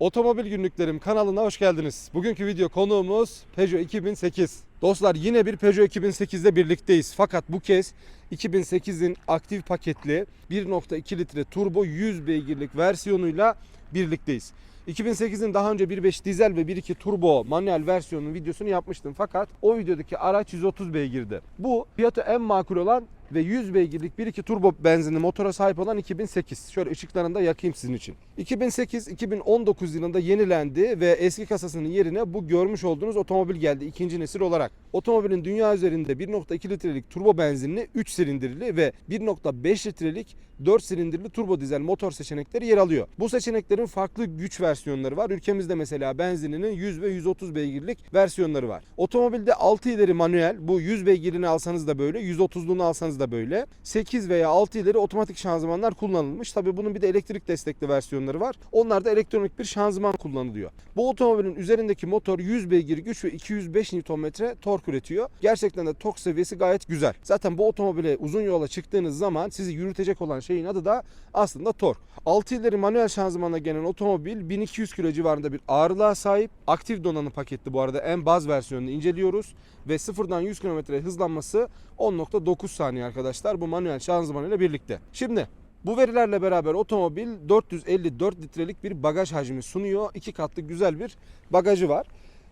Otomobil Günlüklerim kanalına hoş geldiniz. Bugünkü video konuğumuz Peugeot 2008. Dostlar yine bir Peugeot 2008'de birlikteyiz. Fakat bu kez 2008'in aktif paketli 1.2 litre turbo 100 beygirlik versiyonuyla birlikteyiz. 2008'in daha önce 1.5 dizel ve 1.2 turbo manuel versiyonunun videosunu yapmıştım. Fakat o videodaki araç 130 beygirdi. Bu fiyatı en makul olan ve 100 beygirlik 1.2 turbo benzinli motora sahip olan 2008. Şöyle ışıklarını da yakayım sizin için. 2008-2019 yılında yenilendi ve eski kasasının yerine bu görmüş olduğunuz otomobil geldi ikinci nesil olarak. Otomobilin dünya üzerinde 1.2 litrelik turbo benzinli 3 silindirli ve 1.5 litrelik 4 silindirli turbo dizel motor seçenekleri yer alıyor. Bu seçeneklerin farklı güç versiyonları var. Ülkemizde mesela benzininin 100 ve 130 beygirlik versiyonları var. Otomobilde 6 ileri manuel bu 100 beygirini alsanız da böyle 130'luğunu alsanız da böyle 8 veya 6 ileri otomatik şanzımanlar kullanılmış. Tabi bunun bir de elektrik destekli versiyonları var. Onlarda elektronik bir şanzıman kullanılıyor. Bu otomobilin üzerindeki motor 100 beygir güç ve 205 Nm tork üretiyor. Gerçekten de tork seviyesi gayet güzel. Zaten bu otomobile uzun yola çıktığınız zaman sizi yürütecek olan şeyin adı da aslında tork. 6 ileri manuel şanzımanla gelen otomobil 1200 kilo civarında bir ağırlığa sahip. Aktif donanım paketli bu arada en baz versiyonunu inceliyoruz ve sıfırdan 100 km hızlanması 10.9 saniye arkadaşlar bu manuel şanzıman ile birlikte. Şimdi bu verilerle beraber otomobil 454 litrelik bir bagaj hacmi sunuyor. İki katlı güzel bir bagajı var.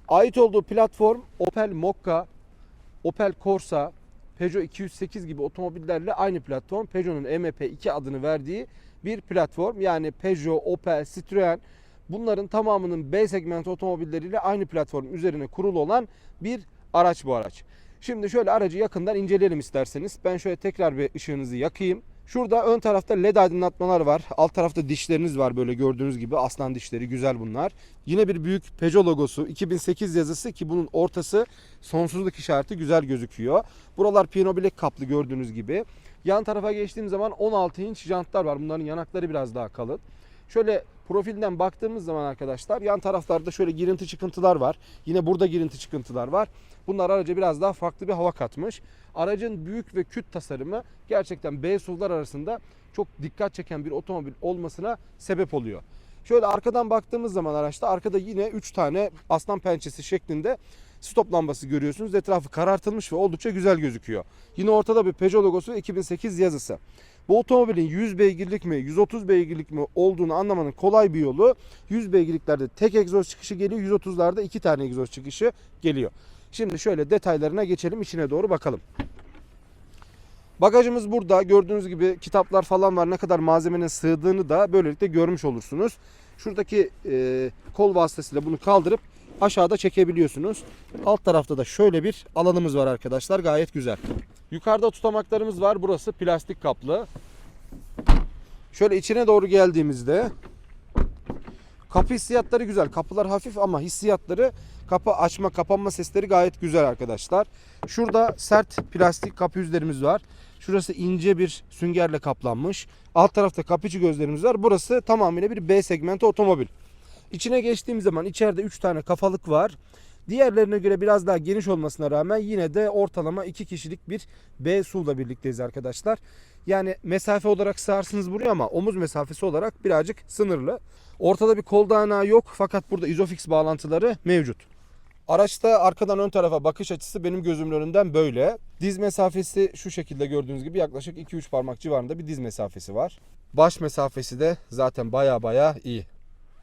Ait olduğu platform Opel Mokka, Opel Corsa, Peugeot 208 gibi otomobillerle aynı platform. Peugeot'un MP2 adını verdiği bir platform. Yani Peugeot, Opel, Citroen bunların tamamının B segment otomobilleriyle aynı platform üzerine kurulu olan bir araç bu araç. Şimdi şöyle aracı yakından inceleyelim isterseniz. Ben şöyle tekrar bir ışığınızı yakayım. Şurada ön tarafta led aydınlatmalar var. Alt tarafta dişleriniz var böyle gördüğünüz gibi. Aslan dişleri güzel bunlar. Yine bir büyük Peugeot logosu. 2008 yazısı ki bunun ortası sonsuzluk işareti güzel gözüküyor. Buralar piyano bilek kaplı gördüğünüz gibi. Yan tarafa geçtiğim zaman 16 inç jantlar var. Bunların yanakları biraz daha kalın. Şöyle profilden baktığımız zaman arkadaşlar yan taraflarda şöyle girinti çıkıntılar var. Yine burada girinti çıkıntılar var. Bunlar araca biraz daha farklı bir hava katmış. Aracın büyük ve küt tasarımı gerçekten B SUV'lar arasında çok dikkat çeken bir otomobil olmasına sebep oluyor. Şöyle arkadan baktığımız zaman araçta arkada yine 3 tane aslan pençesi şeklinde stop lambası görüyorsunuz. Etrafı karartılmış ve oldukça güzel gözüküyor. Yine ortada bir Peugeot logosu ve 2008 yazısı. Bu otomobilin 100 beygirlik mi 130 beygirlik mi olduğunu anlamanın kolay bir yolu 100 beygirliklerde tek egzoz çıkışı geliyor 130'larda iki tane egzoz çıkışı geliyor. Şimdi şöyle detaylarına geçelim içine doğru bakalım. Bagajımız burada. Gördüğünüz gibi kitaplar falan var. Ne kadar malzemenin sığdığını da böylelikle görmüş olursunuz. Şuradaki e, kol vasıtasıyla bunu kaldırıp aşağıda çekebiliyorsunuz. Alt tarafta da şöyle bir alanımız var arkadaşlar. Gayet güzel. Yukarıda tutamaklarımız var. Burası plastik kaplı. Şöyle içine doğru geldiğimizde kapı hissiyatları güzel. Kapılar hafif ama hissiyatları kapı açma kapanma sesleri gayet güzel arkadaşlar. Şurada sert plastik kapı yüzlerimiz var. Şurası ince bir süngerle kaplanmış. Alt tarafta kapıcı gözlerimiz var. Burası tamamıyla bir B segmenti otomobil. İçine geçtiğim zaman içeride 3 tane kafalık var. Diğerlerine göre biraz daha geniş olmasına rağmen yine de ortalama 2 kişilik bir B SUV'la birlikteyiz arkadaşlar. Yani mesafe olarak sığarsınız buraya ama omuz mesafesi olarak birazcık sınırlı. Ortada bir kol dayanağı yok fakat burada Isofix bağlantıları mevcut. Araçta arkadan ön tarafa bakış açısı benim gözümün önünden böyle. Diz mesafesi şu şekilde gördüğünüz gibi yaklaşık 2-3 parmak civarında bir diz mesafesi var. Baş mesafesi de zaten baya baya iyi.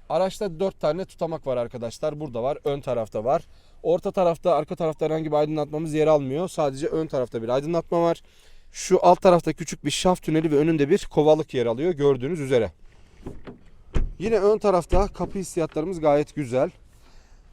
Araçta 4 tane tutamak var arkadaşlar. Burada var, ön tarafta var. Orta tarafta, arka tarafta herhangi bir aydınlatmamız yer almıyor. Sadece ön tarafta bir aydınlatma var. Şu alt tarafta küçük bir şaft tüneli ve önünde bir kovalık yer alıyor gördüğünüz üzere. Yine ön tarafta kapı hissiyatlarımız gayet güzel.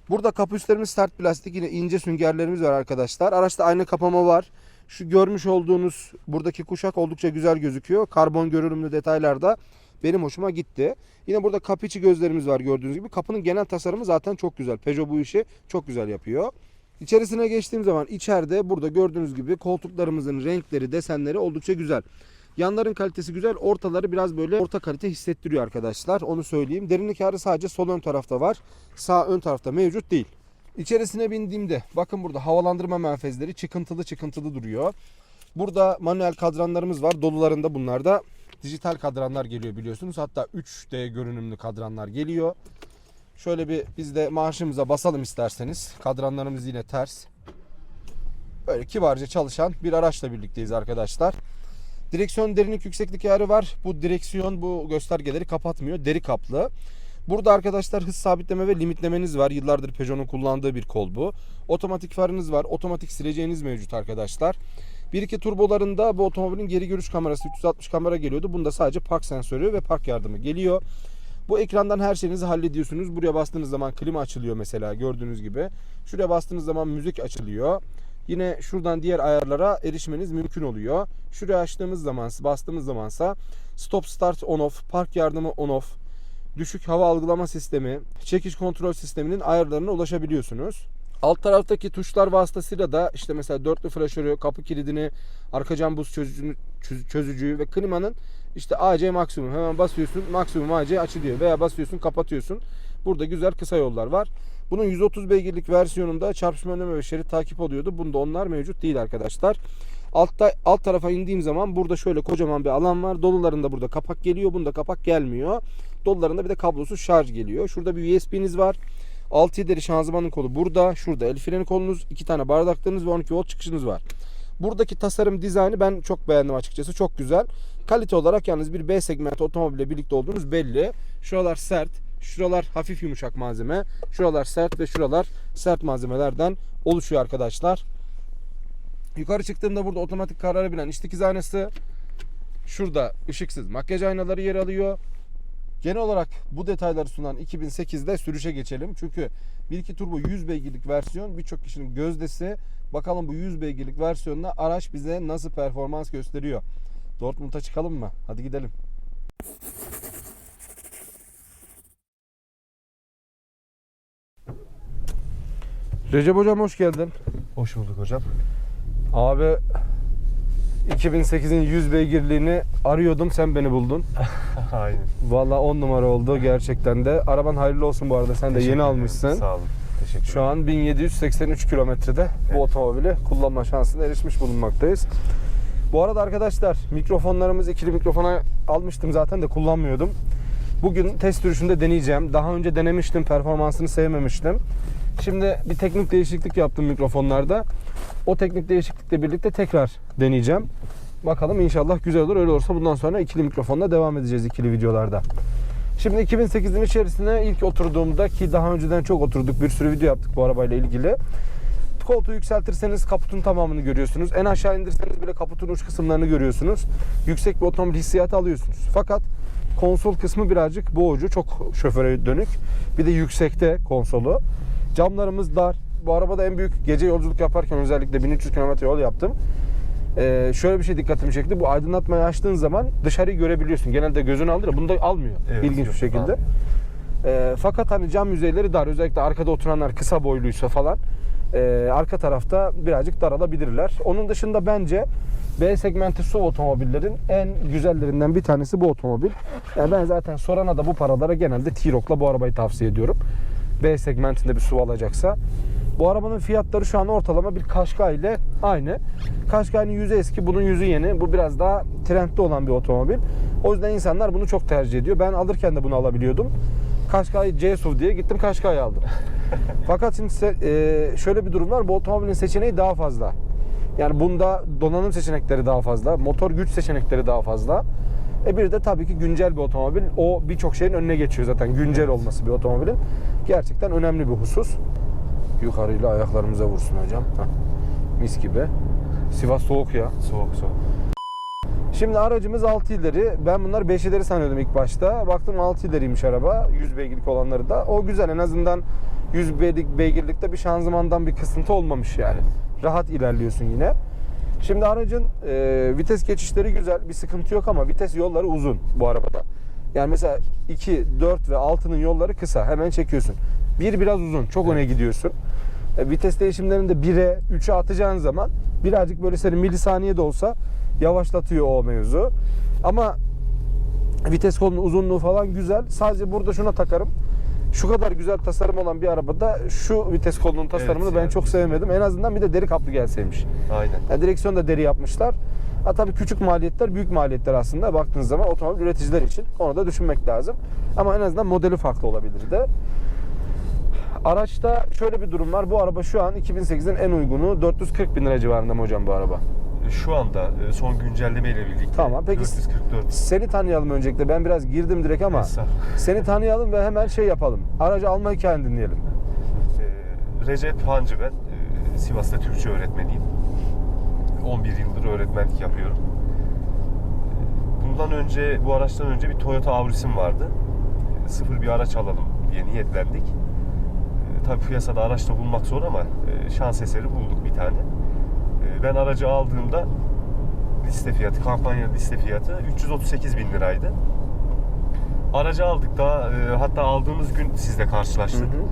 Burada kapı üstlerimiz sert plastik yine ince süngerlerimiz var arkadaşlar. Araçta ayna kapama var. Şu görmüş olduğunuz buradaki kuşak oldukça güzel gözüküyor. Karbon görünümlü detaylarda benim hoşuma gitti. Yine burada kapı gözlerimiz var gördüğünüz gibi. Kapının genel tasarımı zaten çok güzel. Peugeot bu işi çok güzel yapıyor. İçerisine geçtiğim zaman içeride burada gördüğünüz gibi koltuklarımızın renkleri, desenleri oldukça güzel. Yanların kalitesi güzel. Ortaları biraz böyle orta kalite hissettiriyor arkadaşlar. Onu söyleyeyim. Derinlik ayarı sadece sol ön tarafta var. Sağ ön tarafta mevcut değil. İçerisine bindiğimde bakın burada havalandırma menfezleri çıkıntılı çıkıntılı duruyor. Burada manuel kadranlarımız var. Dolularında bunlarda dijital kadranlar geliyor biliyorsunuz. Hatta 3D görünümlü kadranlar geliyor. Şöyle bir biz de marşımıza basalım isterseniz. Kadranlarımız yine ters. Böyle kibarca çalışan bir araçla birlikteyiz arkadaşlar. Direksiyon derinlik yükseklik ayarı var. Bu direksiyon bu göstergeleri kapatmıyor. Deri kaplı. Burada arkadaşlar hız sabitleme ve limitlemeniz var. Yıllardır Peugeot'un kullandığı bir kol bu. Otomatik farınız var. Otomatik sileceğiniz mevcut arkadaşlar. 1-2 turbolarında bu otomobilin geri görüş kamerası 360 kamera geliyordu. Bunda sadece park sensörü ve park yardımı geliyor. Bu ekrandan her şeyinizi hallediyorsunuz. Buraya bastığınız zaman klima açılıyor mesela gördüğünüz gibi. Şuraya bastığınız zaman müzik açılıyor. Yine şuradan diğer ayarlara erişmeniz mümkün oluyor. Şuraya açtığımız zaman, bastığımız zamansa stop start on off, park yardımı on off, düşük hava algılama sistemi, çekiş kontrol sisteminin ayarlarına ulaşabiliyorsunuz. Alt taraftaki tuşlar vasıtasıyla da işte mesela dörtlü flaşörü, kapı kilidini, arka cam buz çözücünü, çöz- çözücüyü ve klimanın işte AC maksimum hemen basıyorsun maksimum AC açılıyor veya basıyorsun kapatıyorsun. Burada güzel kısa yollar var. Bunun 130 beygirlik versiyonunda çarpışma önleme ve şerit takip oluyordu. Bunda onlar mevcut değil arkadaşlar. Altta alt tarafa indiğim zaman burada şöyle kocaman bir alan var. Dolularında burada kapak geliyor. Bunda kapak gelmiyor. Dolularında bir de kablosuz şarj geliyor. Şurada bir USB'niz var. 6 ileri şanzımanın kolu burada. Şurada el freni kolunuz, iki tane bardaklarınız ve 12 volt çıkışınız var. Buradaki tasarım dizaynı ben çok beğendim açıkçası. Çok güzel. Kalite olarak yalnız bir B segment otomobille birlikte olduğunuz belli. Şuralar sert, şuralar hafif yumuşak malzeme, şuralar sert ve şuralar sert malzemelerden oluşuyor arkadaşlar. Yukarı çıktığımda burada otomatik karara bilen iç dikiz aynası. Şurada ışıksız makyaj aynaları yer alıyor. Genel olarak bu detayları sunan 2008'de sürüşe geçelim. Çünkü 1.2 turbo 100 beygirlik versiyon birçok kişinin gözdesi. Bakalım bu 100 beygirlik versiyonla araç bize nasıl performans gösteriyor. Dortmund'a çıkalım mı? Hadi gidelim. Recep hocam hoş geldin. Hoş bulduk hocam. Abi 2008'in 100 beygirliğini arıyordum sen beni buldun. Aynen. Valla 10 numara oldu gerçekten de. Araban hayırlı olsun bu arada sen de yeni almışsın. Sağ olun. Teşekkür Şu an 1783 kilometrede bu Evet. otomobili kullanma şansına erişmiş bulunmaktayız. Bu arada arkadaşlar mikrofonlarımız ikili mikrofona almıştım zaten de kullanmıyordum. Bugün test sürüşünde deneyeceğim. Daha önce denemiştim, performansını sevmemiştim. Şimdi bir teknik değişiklik yaptım mikrofonlarda. O teknik değişiklikle birlikte tekrar deneyeceğim. Bakalım inşallah güzel olur. Öyle olursa bundan sonra ikili mikrofonla devam edeceğiz ikili videolarda. Şimdi 2008'in içerisine ilk oturduğumda ki daha önceden çok oturduk bir sürü video yaptık bu arabayla ilgili. Koltuğu yükseltirseniz kaputun tamamını görüyorsunuz. En aşağı indirseniz bile kaputun uç kısımlarını görüyorsunuz. Yüksek bir otomobil hissiyatı alıyorsunuz. Fakat konsol kısmı birazcık boğucu, çok şoföre dönük. Bir de yüksekte konsolu. Camlarımız dar. Bu arabada en büyük gece yolculuk yaparken özellikle 1300 km yol yaptım. Ee, şöyle bir şey dikkatimi çekti. Bu aydınlatmayı açtığın zaman dışarıyı görebiliyorsun. Genelde gözün alır ya bunu da almıyor. Evet, İlginç bir şekilde. almıyor. Ee, fakat hani cam yüzeyleri dar. Özellikle arkada oturanlar kısa boyluysa falan e, arka tarafta birazcık daralabilirler. Onun dışında bence B segmenti SUV otomobillerin en güzellerinden bir tanesi bu otomobil. Yani ben zaten sorana da bu paralara genelde T-Roc'la bu arabayı tavsiye ediyorum. B segmentinde bir SUV alacaksa. Bu arabanın fiyatları şu an ortalama bir Qashqai ile aynı. Qashqai'nin yüzü eski, bunun yüzü yeni. Bu biraz daha trendde olan bir otomobil. O yüzden insanlar bunu çok tercih ediyor. Ben alırken de bunu alabiliyordum. Qashqai C-SUV diye gittim Qashqai aldım. Fakat şimdi e, şöyle bir durum var. Bu otomobilin seçeneği daha fazla. Yani bunda donanım seçenekleri daha fazla, motor güç seçenekleri daha fazla. E bir de tabii ki güncel bir otomobil. O birçok şeyin önüne geçiyor zaten güncel Evet. olması bir otomobilin. Gerçekten önemli bir husus. Yukarıyla ayaklarımıza vursun hocam. Heh. Mis gibi. Sivas soğuk ya. Soğuk soğuk. Şimdi aracımız 6 ileri. Ben bunlar 5 ileri sanıyordum ilk başta. Baktım 6 ileriymiş araba. 100 beygirlik olanları da. O güzel en azından 100 beygirlik, beygirlikte bir şanzımandan bir kısıntı olmamış yani. Rahat ilerliyorsun yine. Şimdi aracın e, vites geçişleri güzel. Bir sıkıntı yok ama vites yolları uzun bu arabada. Yani mesela 2, 4 ve 6'nın yolları kısa. Hemen çekiyorsun. 1 biraz uzun. Çok öne gidiyorsun. E, vites değişimlerinde 1'e 3'e atacağın zaman birazcık böyle seni milisaniye de olsa yavaşlatıyor o mevzu. Ama vites kolunun uzunluğu falan güzel. Sadece burada şuna takarım. Şu kadar güzel tasarım olan bir arabada şu vites kolunun tasarımını Evet, ben yani çok sevmedim. En azından bir de deri kaplı gelseymiş. Aynen. Yani direksiyon da deri yapmışlar. Ha tabii küçük maliyetler büyük maliyetler aslında baktığınız zaman otomobil üreticiler için onu da düşünmek lazım. Ama en azından modeli farklı olabilirdi. araçta şöyle bir durum var. Bu araba şu an 2008'in en uygunu 440 bin lira civarında mı hocam bu araba? Şu anda e, son güncelleme ile birlikte Tamam, peki- 444. Seni tanıyalım öncelikle. Ben biraz girdim direkt ama seni tanıyalım ve hemen şey yapalım. Aracı alma hikayeni dinleyelim. E, Recep Hancı ben. E, Sivas'ta Türkçe öğretmeniyim. 11 yıldır öğretmenlik yapıyorum. Bundan önce, bu araçtan önce bir Toyota Auris'im vardı. Sıfır bir araç alalım diye niyetlendik. Tabii piyasada araçta bulmak zor ama şans eseri bulduk bir tane. E, Ben aracı aldığımda liste fiyatı, kampanya liste fiyatı 338 bin liraydı. Aracı aldık da e, hatta aldığımız gün sizle karşılaştık. Hı hı.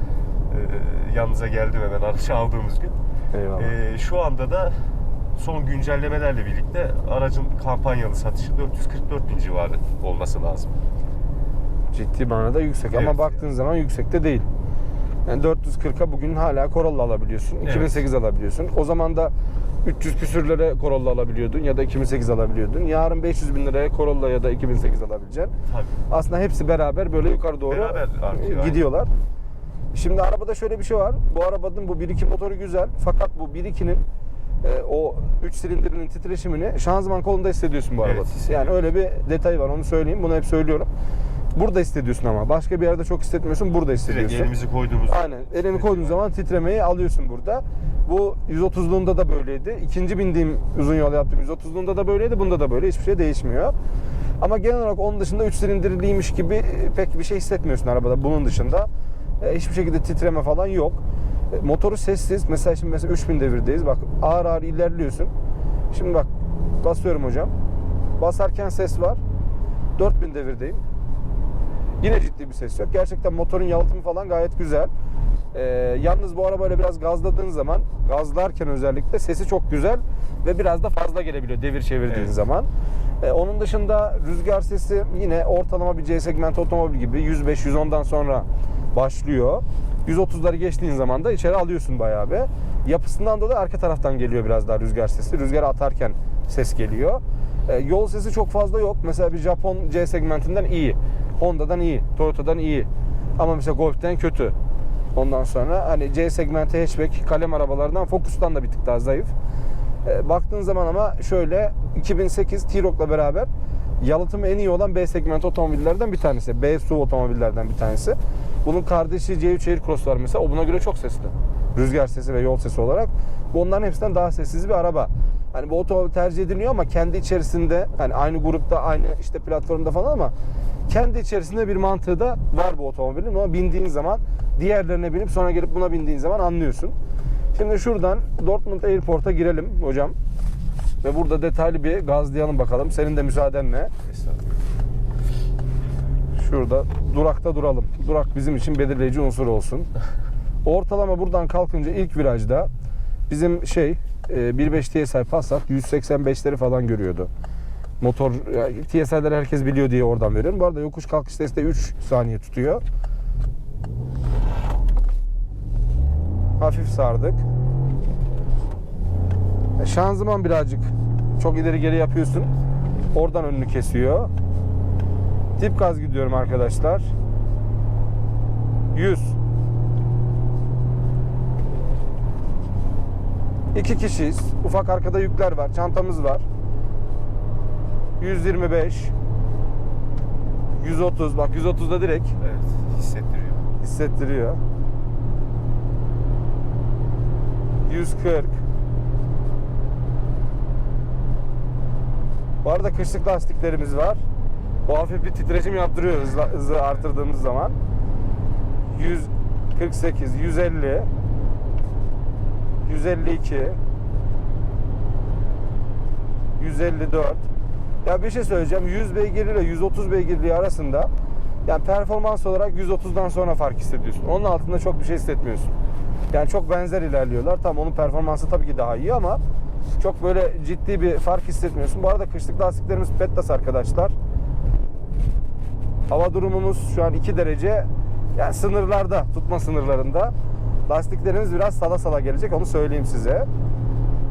E, yanınıza geldim hemen aracı aldığımız gün. Eyvallah. E, şu anda da son güncellemelerle birlikte aracın kampanyalı satışı 444 bin civarı olması lazım. Ciddi manada yüksek ama Evet. baktığın zaman yüksek de değil. Yani 440'a bugün hala Corolla alabiliyorsun. Evet. 2008 alabiliyorsun. O zaman da 300 küsürlere Corolla alabiliyordun ya da 2008 alabiliyordun. Yarın 500 bin liraya Corolla ya da 2008 alabileceksin. Tabii. Aslında hepsi beraber böyle yukarı doğru Beraber artıyor, gidiyorlar. Şimdi arabada şöyle bir şey var. Bu arabanın bu 1.2 motoru güzel. Fakat bu 1.2'nin e, o 3 silindirinin titreşimini şanzıman kolunda hissediyorsun bu Evet, arabada. hissediyorum. yani öyle bir detay var onu söyleyeyim. Bunu hep söylüyorum. Burada hissediyorsun ama. Başka bir yerde çok hissetmiyorsun. Burada Direkt hissediyorsun. elimizi koyduğumuz Aynen. Elini koyduğun zaman titremeyi alıyorsun burada. Bu 130'luğunda da böyleydi. İkinci bindiğim uzun yol yaptığım 130'luğunda da böyleydi. Bunda da böyle. Hiçbir şey değişmiyor. Ama genel olarak onun dışında 3 silindirliymiş gibi e, pek bir şey hissetmiyorsun arabada. Bunun dışında e, hiçbir şekilde titreme falan yok. E, Motoru sessiz. Mesela şimdi mesela 3000 devirdeyiz. Bak ağır ağır ilerliyorsun. Şimdi bak basıyorum hocam. Basarken ses var. 4000 devirdeyim. Yine ciddi bir ses yok. Gerçekten motorun yalıtımı falan gayet güzel. Ee, yalnız bu arabayla biraz gazladığın zaman, gazlarken özellikle sesi çok güzel ve biraz da fazla gelebiliyor devir çevirdiğin Evet. zaman. Ee, onun dışında rüzgar sesi yine ortalama bir C segment otomobil gibi 105-110'dan sonra başlıyor. 130'ları geçtiğin zaman da içeri alıyorsun bayağı bir. Yapısından dolayı arka taraftan geliyor biraz daha rüzgar sesi. Rüzgarı atarken ses geliyor. Ee, yol sesi çok fazla yok. Mesela bir Japon C segmentinden iyi. Honda'dan iyi. Toyota'dan iyi. Ama mesela Golf'ten kötü. Ondan sonra hani C segmenti hatchback kalem arabalarından Focus'tan da bir tık daha zayıf. E, baktığın zaman ama şöyle 2008 T-Roc'la beraber yalıtımı en iyi olan B segment otomobillerden bir tanesi. B SUV otomobillerden bir tanesi. Bunun kardeşi C3 Aircross var mesela. O buna göre çok sesli. Rüzgar sesi ve yol sesi olarak. Bu onların hepsinden daha sessiz bir araba. Hani bu otomobil tercih ediliyor ama kendi içerisinde hani aynı grupta aynı işte platformda falan ama kendi içerisinde bir mantığı da var bu otomobilin. Ama bindiğin zaman diğerlerine binip sonra gelip buna bindiğin zaman anlıyorsun. Şimdi şuradan Dortmund Airport'a girelim hocam. Ve burada detaylı bir gazlayalım bakalım. Senin de müsaadenle. Şurada durakta duralım. Durak bizim için belirleyici unsur olsun. Ortalama buradan kalkınca ilk virajda bizim şey e, 1.5 TSI Passat 185'leri falan görüyordu. Motor yani TSI'leri herkes biliyor diye oradan veriyorum. Bu arada yokuş kalkış testi 3 saniye tutuyor. Hafif sardık. E, Şanzıman birazcık çok ileri geri yapıyorsun. Oradan önünü kesiyor. Tip gaz gidiyorum arkadaşlar. 100. İki kişiyiz. Ufak arkada yükler var. Çantamız var. 125. 130. Bak 130'da direkt Evet, hissettiriyor. hissettiriyor. 140. Bu arada kışlık lastiklerimiz var. O hafif bir titreşim yaptırıyor hızla, hızı artırdığımız zaman. 148, 150, 152, 154. Ya bir şey söyleyeceğim. 100 beygir ile 130 beygirliği arasında yani performans olarak 130'dan sonra fark hissediyorsun. Onun altında çok bir şey hissetmiyorsun. Yani çok benzer ilerliyorlar. Tamam onun performansı tabii ki daha iyi ama çok böyle ciddi bir fark hissetmiyorsun. Bu arada kışlık lastiklerimiz Petlas arkadaşlar. Hava durumumuz şu an 2 derece. Yani sınırlarda, tutma sınırlarında. Lastiklerimiz biraz sala sala gelecek onu söyleyeyim size.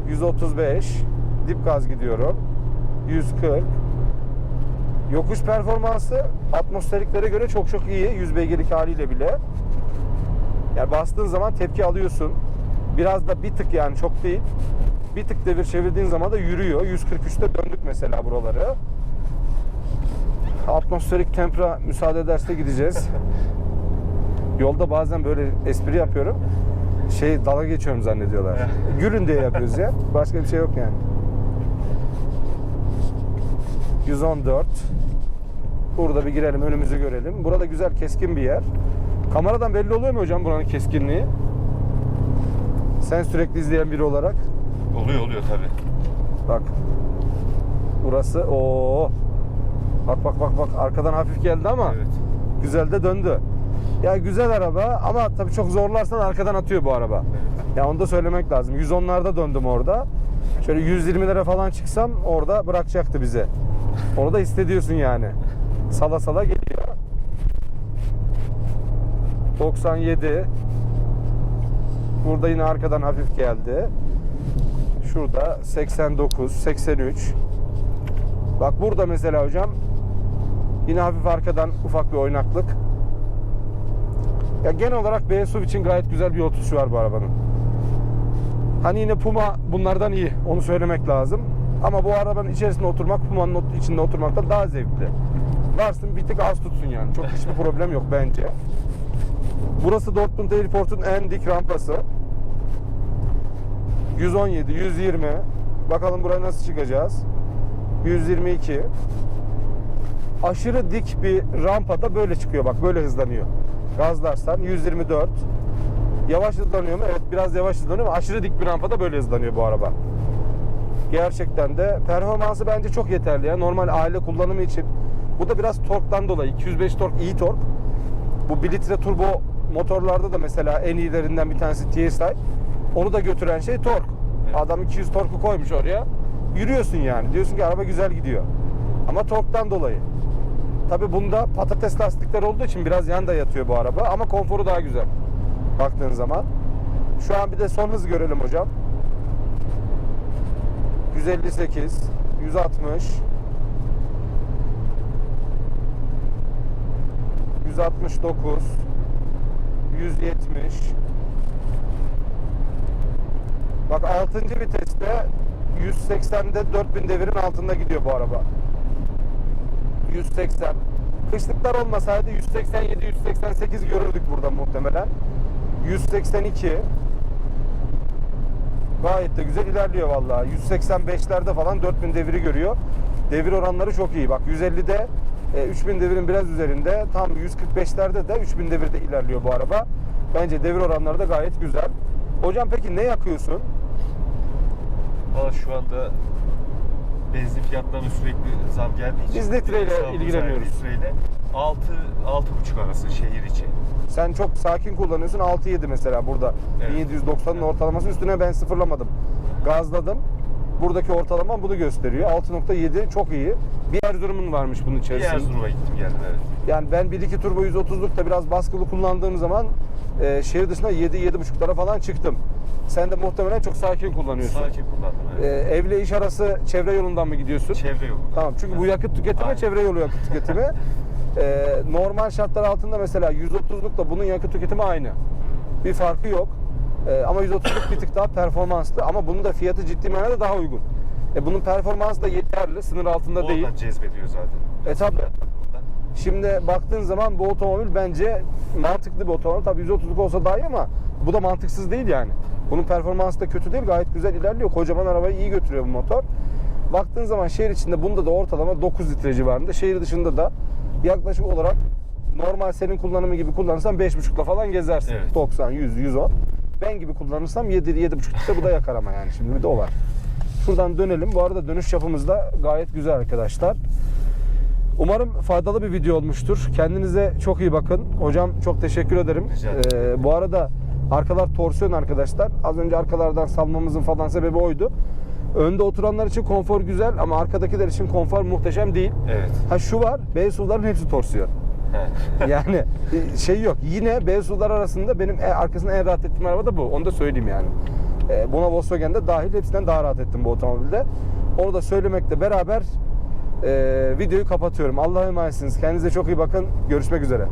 135 dip gaz gidiyorum. 140 Yokuş performansı atmosferiklere göre çok çok iyi. 100 beygirlik haliyle bile. Yani bastığın zaman tepki alıyorsun. Biraz da bir tık yani çok değil. Bir tık devir çevirdiğin zaman da yürüyor. 143'te döndük mesela buraları. Atmosferik tempra müsaade ederse gideceğiz. Yolda bazen böyle espri yapıyorum. Şey dalga geçiyorum zannediyorlar. Gülün diye yapıyoruz ya. Başka bir şey yok yani. 114. Burada bir girelim, önümüzü görelim. Burada güzel keskin bir yer. Kameradan belli oluyor mu hocam buranın keskinliği? Sen sürekli izleyen biri olarak. Oluyor oluyor tabii. Bak. Burası o. Bak bak bak bak arkadan hafif geldi ama Evet. güzel de döndü. Ya güzel araba ama tabii çok zorlarsan arkadan atıyor bu araba. Evet. Ya onu da söylemek lazım. 110'larda döndüm orada. Şöyle 120'lere falan çıksam orada bırakacaktı bizi. Onu da hissediyorsun yani. Sala sala geliyor. 97. Burada yine arkadan hafif geldi. Şurada 89, 83. Bak burada mesela hocam yine hafif arkadan ufak bir oynaklık. Ya genel olarak B SUV için gayet güzel bir yol tutuşu var bu arabanın. Hani yine Puma bunlardan iyi. Onu söylemek lazım. Ama bu arabanın içerisinde oturmak Puma'nın içinde oturmaktan daha zevkli. Varsın bir tık az tutsun yani. Çok hiçbir problem yok bence. Burası Dortmund Airport'un en dik rampası. 117, 120. Bakalım buraya nasıl çıkacağız. 122. Aşırı dik bir rampada böyle çıkıyor bak böyle hızlanıyor. Gazlarsan 124. Yavaş hızlanıyor mu? Evet biraz yavaş hızlanıyor ama aşırı dik bir rampada böyle hızlanıyor bu araba. Gerçekten de performansı bence çok yeterli ya. Normal aile kullanımı için. Bu da biraz torktan dolayı. 205 tork iyi tork. Bu 1 litre turbo motorlarda da mesela en iyilerinden bir tanesi TSI. Onu da götüren şey tork. Adam 200 torku koymuş oraya. Yürüyorsun yani. Diyorsun ki araba güzel gidiyor. Ama torktan dolayı. Tabi bunda patates lastikler olduğu için biraz yan da yatıyor bu araba ama konforu daha güzel. Baktığın zaman. Şu an bir de son hız görelim hocam. 158, 160, 169, 170. Bak 6. viteste 180'de 4000 devirin altında gidiyor bu araba. 180. Kışlıklar olmasaydı 187 188 görürdük burada muhtemelen. 182. Gayet de güzel ilerliyor vallahi. 185'lerde falan 4000 deviri görüyor. Devir oranları çok iyi. Bak 150'de e, 3000 devirin biraz üzerinde. Tam 145'lerde de 3000 devirde ilerliyor bu araba. Bence devir oranları da gayet güzel. Hocam peki ne yakıyorsun? Valla şu anda benzin fiyatlarına sürekli zam geldiği için Biz litreyle ilgileniyoruz. Litreyle 6 6,5 arası şehir içi. Sen çok sakin kullanıyorsun. 6-7 mesela burada. Evet. 1790'ın ortalamasının üstüne ben sıfırlamadım. Gazladım. Buradaki ortalama bunu gösteriyor. 6.7 çok iyi. Bir Erzurum'un varmış bunun Bir içerisinde. Erzurum'a gittim geldim evet. Yani ben 1.2 turbo 130'lukta biraz baskılı kullandığım zaman e, şehir dışına 7-7.5'lara falan çıktım. Sen de muhtemelen çok sakin kullanıyorsun. Sakin kullandım evet. evle iş arası çevre yolundan mı gidiyorsun? Çevre yolu. Tamam çünkü bu yakıt tüketimi Aynen. çevre yolu yakıt tüketimi. Ee, normal şartlar altında mesela 130'lukla bunun yakıt tüketimi aynı. Bir farkı yok. Ee, ama 130'luk bir tık daha performanslı ama bunun da fiyatı ciddi manada daha uygun. E, bunun performansı da yeterli, sınır altında değil. Oradan cezbediyor zaten. E tabi. Şimdi baktığın zaman bu otomobil bence mantıklı bir otomobil. Tabii 130'luk olsa daha iyi ama bu da mantıksız değil yani. Bunun performansı da kötü değil. Gayet güzel ilerliyor. Kocaman arabayı iyi götürüyor bu motor. Baktığın zaman şehir içinde bunda da ortalama 9 litre civarında. Şehir dışında da yaklaşık olarak normal senin kullanımı gibi kullanırsan 5.5'la falan gezersin. Evet. 90, 100, 110. Ben gibi kullanırsam 7, 7.5 litre bu da yakar ama yani. Şimdi bir de o var. Şuradan dönelim. Bu arada dönüş yapımız da gayet güzel arkadaşlar. Umarım faydalı bir video olmuştur. Kendinize çok iyi bakın. Hocam çok teşekkür ederim. Ee, bu arada arkalar torsiyon arkadaşlar. Az önce arkalardan salmamızın falan sebebi oydu. Önde oturanlar için konfor güzel ama arkadakiler için konfor muhteşem değil. Evet. Ha şu var, B SUV'ların hepsi torsiyon. Yani e, şey yok. Yine B SUV'lar arasında benim arkasında en rahat ettiğim araba da bu. Onu da söyleyeyim yani. E, Buna Volkswagen'de dahil hepsinden daha rahat ettim bu otomobilde. Onu da söylemekle beraber e, videoyu kapatıyorum. Allah'a emanetsiniz. Kendinize çok iyi bakın. Görüşmek üzere.